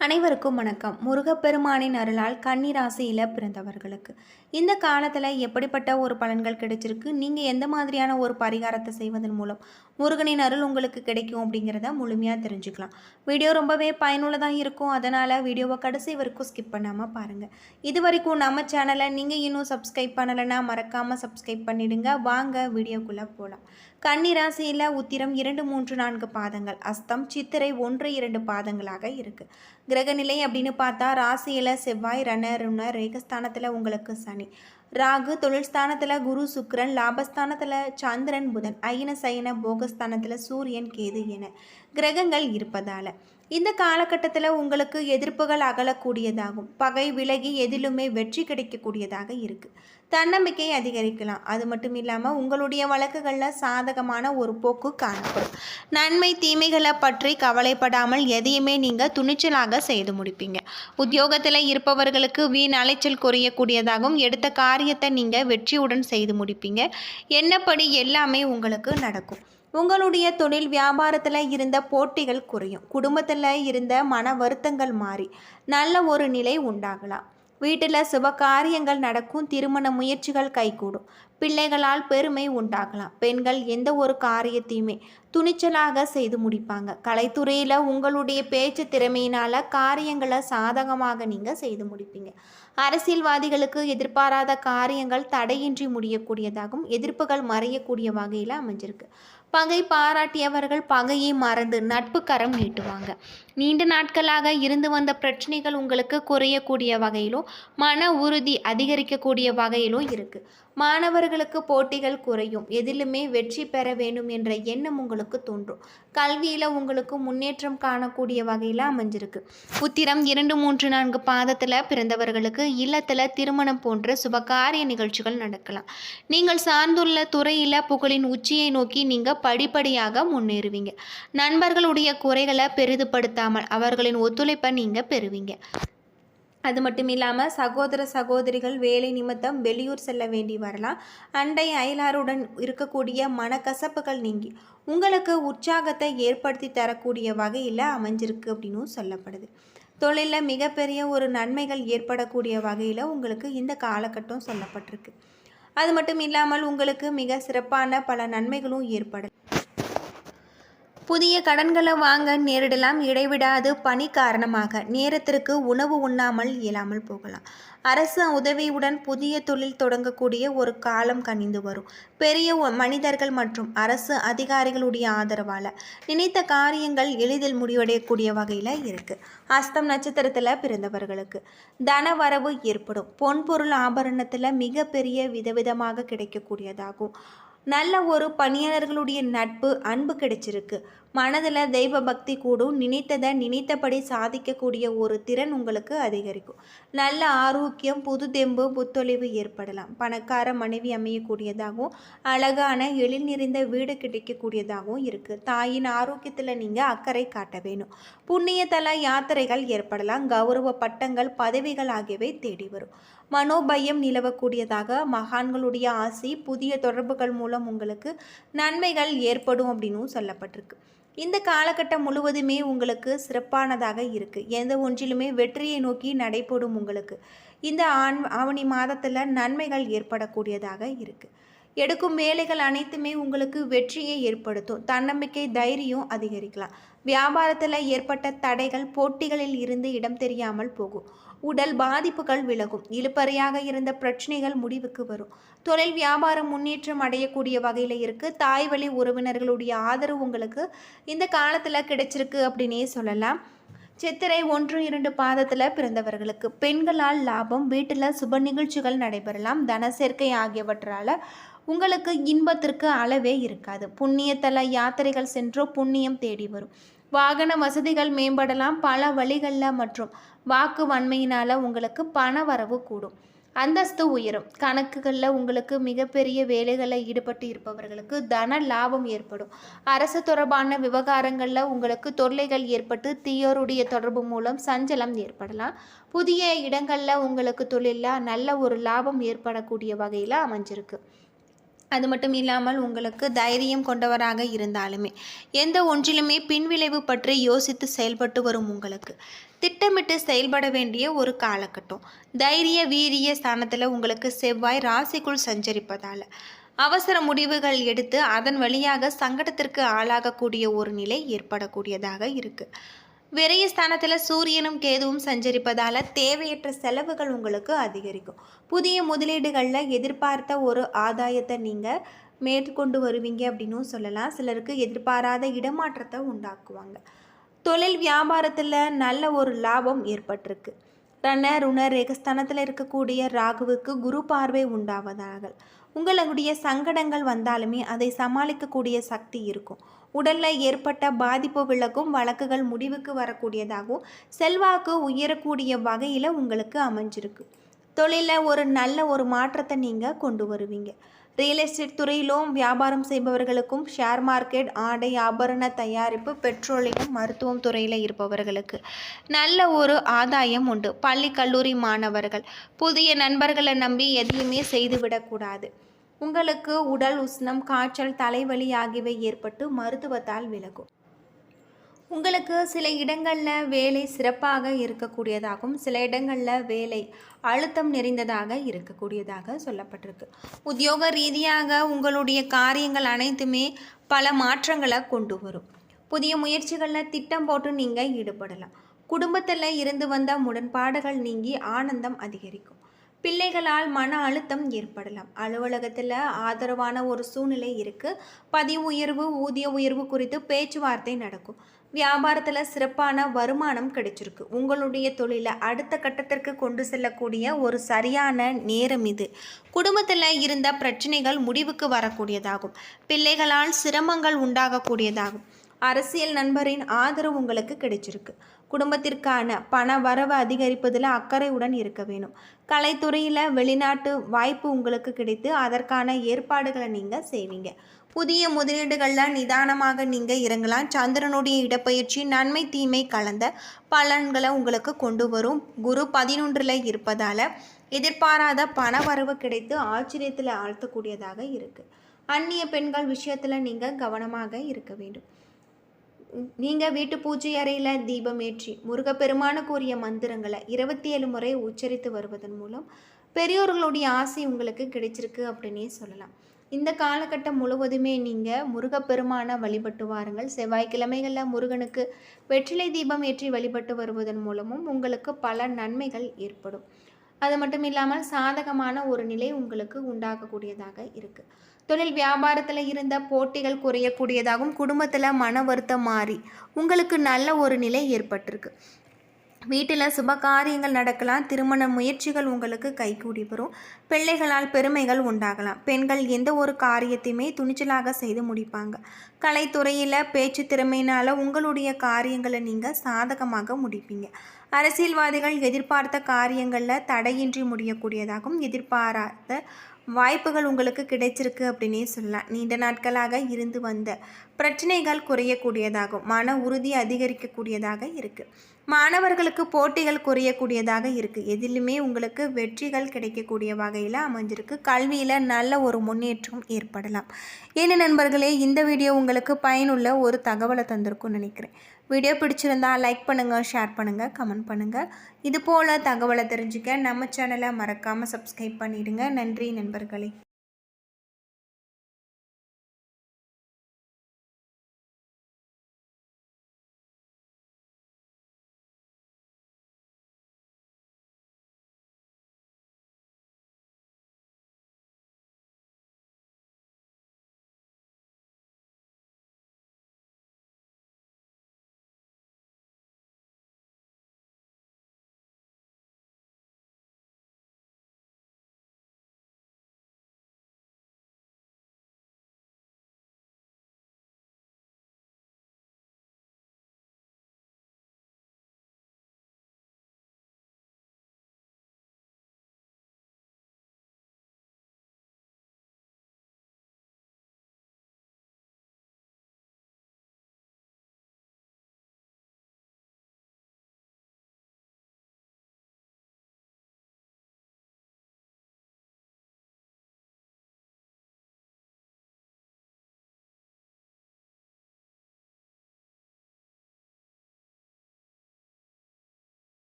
அனைவருக்கும் வணக்கம். முருகப்பெருமானின் அருளால் கன்னி ராசியில் பிறந்தவர்களுக்கு. இந்த காலத்தில் எப்படிப்பட்ட ஒரு பலன்கள் கிடைச்சிருக்கு? நீங்கள் எந்த மாதிரியான ஒரு பரிகாரத்தை செய்வதன் மூலம் முருகனின் அருள் உங்களுக்கு கிடைக்கும் அப்படிங்கிறத முழுமையாக தெரிஞ்சுக்கலாம். வீடியோ ரொம்பவே பயனுள்ளதாக இருக்கும். அதனால் வீடியோவை கடைசி வரைக்கும் ஸ்கிப் பண்ணாமல் பாருங்கள் இது வரைக்கும் நம்ம சேனலை நீங்கள் இன்னும் சப்ஸ்கிரைப் பண்ணலைன்னா மறக்காமல் சப்ஸ்கிரைப் பண்ணிவிடுங்க வாங்க வீடியோக்குள்ளே போகலாம் கன்னிராசியில் உத்திரம் இரண்டு மூன்று நான்கு பாதங்கள். அஸ்தம் சித்திரை ஒன்று இரண்டு பாதங்களாக இருக்குது கிரகநிலை அப்படின்னு பார்த்தா ராசியில் செவ்வாய் ரண ரேகஸ்தானத்தில் உங்களுக்கு சனி. ராகு தொழில் ஸ்தானத்தில் குரு சுக்கரன் லாபஸ்தானத்தில் சந்திரன் புதன் ஐன சயன போகஸ்தானத்தில் சூரியன் கேது என கிரகங்கள் இருப்பதால். இந்த காலகட்டத்தில் உங்களுக்கு எதிர்ப்புகள் அகலக்கூடியதாகும். பகை விலகி எதிலுமே வெற்றி கிடைக்கக்கூடியதாக இருக்குது தன்னம்பிக்கை அதிகரிக்கலாம். அது மட்டும் இல்லாமல் உங்களுடைய வழக்குகளில் சாதகமான ஒரு போக்கு காணப்படும். நன்மை தீமைகளை பற்றி கவலைப்படாமல் எதையுமே நீங்கள் துணிச்சலாக செய்து முடிப்பீங்க. உத்தியோகத்தில் இருப்பவர்களுக்கு வீண் அலைச்சல் குறையக்கூடியதாகவும் எடுத்த காரியத்தை நீங்கள் வெற்றியுடன் செய்து முடிப்பீங்க. என்னப்படி எல்லாமே உங்களுக்கு நடக்கும். உங்களுடைய தொழில் வியாபாரத்தில் இருந்த போட்டிகள் குறையும். குடும்பத்தில் இருந்த மன வருத்தங்கள் மாறி. நல்ல ஒரு நிலை உண்டாகலாம். வீட்டில் சுப காரியங்கள் நடக்கும் திருமண முயற்சிகள் கைகூடும். பிள்ளைகளால் பெருமை உண்டாகலாம். பெண்கள் எந்த ஒரு காரியத்தையுமே துணிச்சலாக செய்து முடிப்பாங்க. கலைத்துறையில் உங்களுடைய பேச்சு திறமையினால் காரியங்களை சாதகமாக நீங்கள் செய்து முடிப்பீங்க. அரசியல்வாதிகளுக்கு எதிர்பாராத காரியங்கள் தடையின்றி முடியக்கூடியதாகவும் எதிர்ப்புகள் மறையக்கூடிய வகையில் அமைஞ்சிருக்கு. பகை பாராட்டியவர்கள் பகையை மறந்து நட்பு கரம் நீட்டுவாங்க. நீண்ட நாட்களாக இருந்து வந்த பிரச்சனைகள் உங்களுக்கு குறையக்கூடிய வகையிலும் மன உறுதி அதிகரிக்கக்கூடிய வகையிலும் இருக்குது மாணவர்களுக்கு போட்டிகள் குறையும். எதிலுமே வெற்றி பெற வேண்டும் என்ற எண்ணம் உங்களுக்கு தோன்றும். கல்வியில் உங்களுக்கு முன்னேற்றம் காணக்கூடிய வகையில் அமைஞ்சிருக்கு. உத்திரம் இரண்டு மூன்று நான்கு பாதத்தில் பிறந்தவர்களுக்கு இல்லத்தில் திருமணம் போன்ற சுபகாரிய நிகழ்ச்சிகள் நடக்கலாம். நீங்கள் சார்ந்துள்ள துறையில் புகழின் உச்சியை நோக்கி நீங்கள் படிப்படியாக முன்னேறுவீங்க. நண்பர்களுடைய குறைகளை பெரிதுபடுத்தாமல் அவர்களின் ஒத்துழைப்பை நீங்கள் பெறுவீங்க. அது மட்டும் இல்லாமல் சகோதர சகோதரிகள் வேலை நிமித்தம் வெளியூர் செல்ல வேண்டி வரலாம். அண்டை அயலாருடன் இருக்கக்கூடிய மனக்கசப்புகள் நீங்கி உங்களுக்கு உற்சாகத்தை ஏற்படுத்தி தரக்கூடிய வகையில் அமைஞ்சிருக்கு அப்படின்னும் சொல்லப்படுது. தொழிலில் மிகப்பெரிய ஒரு நன்மைகள் ஏற்படக்கூடிய வகையில் உங்களுக்கு இந்த காலகட்டம் சொல்லப்பட்டிருக்கு. அது மட்டும் இல்லாமல் உங்களுக்கு மிக சிறப்பான பல நன்மைகளும் ஏற்படும். புதிய கடன்களை வாங்க நேரிடலாம் இடைவிடாது பணி காரணமாக. நேரத்திற்கு உணவு உண்ணாமல் இயலாமல் போகலாம். அரசு உதவியுடன் புதிய தொழில் தொடங்கக்கூடிய ஒரு காலம் கனிந்து வரும். பெரிய மனிதர்கள் மற்றும் அரசு அதிகாரிகளுடைய ஆதரவால் நினைத்த காரியங்கள் எளிதில் முடிவடையக்கூடிய வகையில் இருக்குது அஸ்தம் நட்சத்திரத்தில் பிறந்தவர்களுக்கு தன வரவு ஏற்படும். பொன்பொருள் ஆபரணத்தில் மிகப்பெரிய விதவிதமாக கிடைக்கக்கூடியதாகும். நல்ல ஒரு பணியாளர்களுடைய நட்பு அன்பு கிடைச்சிருக்கு. மனதில் தெய்வ பக்தி கூடும். நினைத்ததை நினைத்தபடி சாதிக்கக்கூடிய ஒரு திறன் உங்களுக்கு அதிகரிக்கும். நல்ல ஆரோக்கியம் புது தெம்பு புத்தொழிவு ஏற்படலாம். பணக்கார மனைவி அமையக்கூடியதாகவும் அழகான எழில் நிறைந்த வீடு கிடைக்கக்கூடியதாகவும் இருக்குது தாயின் ஆரோக்கியத்தில் நீங்கள் அக்கறை காட்ட வேணும். புண்ணியதல யாத்திரைகள் ஏற்படலாம். கௌரவ பட்டங்கள் பதவிகள் ஆகியவை தேடி வரும். மனோபயம் நிலவக்கூடியதாக மகான்களுடைய ஆசை புதிய தொடர்புகள் மூலம் உங்களுக்கு நன்மைகள் ஏற்படும் அப்படின்னும் சொல்லப்பட்டிருக்கு. இந்த காலகட்டம் முழுவதுமே உங்களுக்கு சிறப்பானதாக இருக்குது எந்த ஒன்றிலுமே வெற்றியை நோக்கி நடைபெறும் உங்களுக்கு. இந்த ஆண் ஆவணி மாதத்தில் நன்மைகள் ஏற்படக்கூடியதாக இருக்குது எடுக்கும் வேலைகள் அனைத்துமே உங்களுக்கு வெற்றியை ஏற்படுத்தும். தன்னம்பிக்கை தைரியம் அதிகரிக்கலாம். வியாபாரத்தில் ஏற்பட்ட தடைகள் போட்டிகளில் இருந்து இடம் தெரியாமல் போகும். உடல் பாதிப்புகள் விலகும். இழுப்பறையாக இருந்த பிரச்சனைகள் முடிவுக்கு வரும். தொழில் வியாபாரம் முன்னேற்றம் அடையக்கூடிய வகையில் இருக்குது தாய் வழி உறவினர்களுடைய ஆதரவு உங்களுக்கு இந்த காலத்தில் கிடைச்சிருக்கு அப்படின்னே சொல்லலாம். சித்திரை ஒன்று இரண்டு பாதத்தில் பிறந்தவர்களுக்கு பெண்களால் லாபம் வீட்டில் சுப நிகழ்ச்சிகள் நடைபெறலாம். தன சேர்க்கை ஆகியவற்றால் உங்களுக்கு இன்பத்திற்கு அளவே இருக்காது. புண்ணியத்தல யாத்திரைகள் சென்றோ புண்ணியம் தேடி வரும். வாகன வசதிகள் மேம்படலாம். பல வழிகளில் மற்றும் வாக்கு வன்மையினால் உங்களுக்கு பண வரவு கூடும். அந்தஸ்து உயரும். கணக்குகளில் உங்களுக்கு மிகப்பெரிய வேலைகளில் ஈடுபட்டு இருப்பவர்களுக்கு தன லாபம் ஏற்படும். அரசு தொடர்பான விவகாரங்களில் உங்களுக்கு தொல்லைகள் ஏற்பட்டு தீயோருடைய தொடர்பு மூலம் சஞ்சலம் ஏற்படலாம். புதிய இடங்களில் உங்களுக்கு தொழிலில் நல்ல ஒரு லாபம் ஏற்படக்கூடிய வகையில் அமைஞ்சிருக்கு. அது மட்டும் இல்லாமல் உங்களுக்கு தைரியம் கொண்டவராக இருந்தாலுமே எந்த ஒன்றிலுமே பின்விளைவு பற்றி யோசித்து செயல்பட்டு வரும் உங்களுக்கு. திட்டமிட்டு செயல்பட வேண்டிய ஒரு காலகட்டம். தைரிய வீரிய ஸ்தானத்தில் உங்களுக்கு செவ்வாய் ராசிக்குள் சஞ்சரிப்பதால் அவசர முடிவுகள் எடுத்து அதன் வழியாக சங்கடத்திற்கு ஆளாகக்கூடிய ஒரு நிலை ஏற்படக்கூடியதாக இருக்குது விரயஸ்தானத்தில் சூரியனும் கேதுவும் சஞ்சரிப்பதால் தேவையற்ற செலவுகள் உங்களுக்கு அதிகரிக்கும். புதிய முதலீடுகளில் எதிர்பார்த்த ஒரு ஆதாயத்தை நீங்கள் மேற்கொண்டு வருவீங்க அப்படின்னும் சொல்லலாம். சிலருக்கு எதிர்பாராத இடமாற்றத்தை உண்டாக்குவாங்க. தொழில் வியாபாரத்தில் நல்ல ஒரு லாபம் ஏற்பட்டிருக்கு. ரண ருண ரேகஸ்தானத்தில் இருக்கக்கூடிய ராகுவுக்கு குரு பார்வை உண்டாவதாக. உங்களுடைய சங்கடங்கள் வந்தாலுமே அதை சமாளிக்கக்கூடிய சக்தி இருக்கும். உடலில் ஏற்பட்ட பாதிப்பு விளக்கும் வழக்குகள் முடிவுக்கு வரக்கூடியதாகவும் செல்வாக்கு உயரக்கூடிய வகையில் உங்களுக்கு அமைஞ்சிருக்கு. தொழிலில் ஒரு நல்ல ஒரு மாற்றத்தை நீங்கள் கொண்டு வருவீங்க. ரியல் எஸ்டேட் துறையிலும் வியாபாரம் செய்பவர்களுக்கும் ஷேர் மார்க்கெட் ஆடை ஆபரண தயாரிப்பு பெட்ரோலியம் மருத்துவம் துறையில் இருப்பவர்களுக்கு நல்ல ஒரு ஆதாயம் உண்டு. பள்ளி கல்லூரி மாணவர்கள் புதிய நண்பர்களை நம்பி எதையுமே செய்துவிடக்கூடாது உங்களுக்கு உடல் உஷ்ணம் காய்ச்சல் தலைவலி ஆகியவை ஏற்பட்டு மருத்துவத்தால் விலகும். உங்களுக்கு சில இடங்களில் வேலை சிறப்பாக இருக்கக்கூடியதாகவும் சில இடங்களில் வேலை அழுத்தம் நிறைந்ததாக இருக்கக்கூடியதாக சொல்லப்பட்டிருக்கு. உத்தியோக ரீதியாக உங்களுடைய காரியங்கள் அனைத்துமே பல மாற்றங்களை கொண்டு வரும். புதிய முயற்சிகளில் திட்டம் போட்டு நீங்கள் ஈடுபடலாம். குடும்பத்தில் இருந்து வந்த முரண்பாடுகள் நீங்கி ஆனந்தம் அதிகரிக்கும். பிள்ளைகளால் மன அழுத்தம் ஏற்படலாம். அலுவலகத்தில் ஆதரவான ஒரு சூழ்நிலை இருக்குது பதிவு உயர்வு ஊதிய உயர்வு குறித்து பேச்சுவார்த்தை நடக்கும். வியாபாரத்தில் சிறப்பான வருமானம் கிடைச்சிருக்கு. உங்களுடைய தொழிலை அடுத்த கட்டத்திற்கு கொண்டு செல்லக்கூடிய ஒரு சரியான நேரம் இது. குடும்பத்தில் இருந்த பிரச்சனைகள் முடிவுக்கு வரக்கூடியதாகும். பிள்ளைகளால் சிரமங்கள் உண்டாகக்கூடியதாகும். அரசியல் நண்பரின் ஆதரவு உங்களுக்கு கிடைச்சிருக்கு. குடும்பத்திற்கான பண வரவு அதிகரிப்பதில் அக்கறையுடன் இருக்க வேணும் கலைத்துறையில் வெளிநாட்டு வாய்ப்பு உங்களுக்கு கிடைத்து அதற்கான ஏற்பாடுகளை நீங்கள் செய்வீங்க. புதிய முதலீடுகளில் நிதானமாக நீங்கள் இறங்கலாம். சந்திரனுடைய இடப்பயிற்சி நன்மை தீமை கலந்த பலன்களை உங்களுக்கு கொண்டு வரும். குரு பதினொன்றில் இருப்பதால் எதிர்பாராத பண வரவு கிடைத்து ஆச்சரியத்தில் ஆழ்த்தக்கூடியதாக இருக்குது அந்நிய பெண்கள் விஷயத்தில் நீங்கள் கவனமாக இருக்க வேண்டும். நீங்கள் வீட்டு பூஜை அறையில் தீபம் ஏற்றி கூறிய மந்திரங்களை இருபத்தி ஏழு முறை உச்சரித்து வருவதன் மூலம் பெரியோர்களுடைய ஆசை உங்களுக்கு கிடைச்சிருக்கு அப்படின்னே சொல்லலாம். இந்த காலகட்டம் முழுவதுமே நீங்கள் முருகப்பெருமான வழிபட்டு வாருங்கள். செவ்வாய்க்கிழமைகளில் முருகனுக்கு வெற்றிலை தீபம் ஏற்றி வழிபட்டு வருவதன் மூலமும் உங்களுக்கு பல நன்மைகள் ஏற்படும். அது மட்டும் இல்லாமல் சாதகமான ஒரு நிலை உங்களுக்கு உண்டாகக்கூடியதாக இருக்குது தொழில் வியாபாரத்தில் இருந்த போட்டிகள் குறையக்கூடியதாகவும் குடும்பத்தில் மன வருத்தம் மாறி உங்களுக்கு நல்ல ஒரு நிலை ஏற்பட்டிருக்கு. வீட்டில் சுப காரியங்கள் நடக்கலாம் திருமண முயற்சிகள் உங்களுக்கு கைகூடி வரும். பிள்ளைகளால் பெருமைகள் உண்டாகலாம். பெண்கள் எந்த ஒரு காரியத்தையுமே துணிச்சலாக செய்து முடிப்பாங்க. கலைத்துறையில் பேச்சு திறமையினால் உங்களுடைய காரியங்களை நீங்கள் சாதகமாக முடிப்பீங்க. அரசியல்வாதிகள் எதிர்பார்த்த காரியங்களில் தடையின்றி முடியக்கூடியதாகவும் எதிர்பாராத வாய்ப்புகள் உங்களுக்கு கிடைச்சிருக்கு அப்படின்னே சொல்லலாம். நீண்ட நாட்களாக இருந்து வந்த பிரச்சனைகள் குறையக்கூடியதாகும். மன உறுதி அதிகரிக்கக்கூடியதாக இருக்குது மாணவர்களுக்கு போட்டிகள் குறையக்கூடியதாக இருக்குது எதிலுமே உங்களுக்கு வெற்றிகள் கிடைக்கக்கூடிய வகையில் அமைஞ்சிருக்கு. கல்வியில் நல்ல ஒரு முன்னேற்றம் ஏற்படலாம். என்ன நண்பர்களே இந்த வீடியோ உங்களுக்கு பயனுள்ள ஒரு தகவலை தந்திருக்கும்னு நினைக்கிறேன். வீடியோ பிடிச்சிருந்தா லைக் பண்ணுங்கள் ஷேர் பண்ணுங்கள் கமெண்ட் பண்ணுங்கள் இது போல் தகவலை தெரிஞ்சுக்க நம்ம சேனலை மறக்காமல் சப்ஸ்கிரைப் பண்ணிவிடுங்க நன்றி நண்பர்களே.